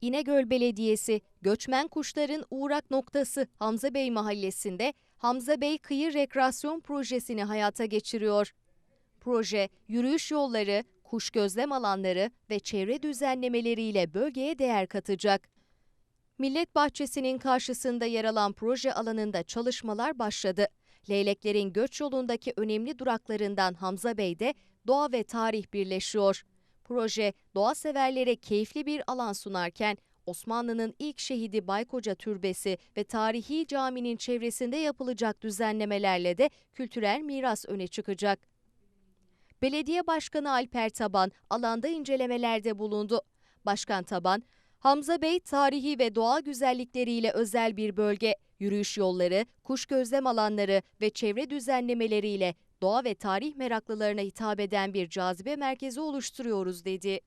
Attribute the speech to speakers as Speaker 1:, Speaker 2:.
Speaker 1: İnegöl Belediyesi, göçmen kuşların uğrak noktası Hamza Bey Mahallesi'nde Hamza Bey Kıyı Rekreasyon Projesi'ni hayata geçiriyor. Proje, yürüyüş yolları, kuş gözlem alanları ve çevre düzenlemeleriyle bölgeye değer katacak. Millet Bahçesi'nin karşısında yer alan proje alanında çalışmalar başladı. Leyleklerin göç yolundaki önemli duraklarından Hamza Bey'de doğa ve tarih birleşiyor. Proje, doğa severlere keyifli bir alan sunarken Osmanlı'nın ilk şehidi Baykoca Türbesi ve tarihi caminin çevresinde yapılacak düzenlemelerle de kültürel miras öne çıkacak. Belediye Başkanı Alper Taban alanda incelemelerde bulundu. Başkan Taban, Hamza Bey tarihi ve doğal güzellikleriyle özel bir bölge, yürüyüş yolları, kuş gözlem alanları ve çevre düzenlemeleriyle doğa ve tarih meraklılarına hitap eden bir cazibe merkezi oluşturuyoruz dedi.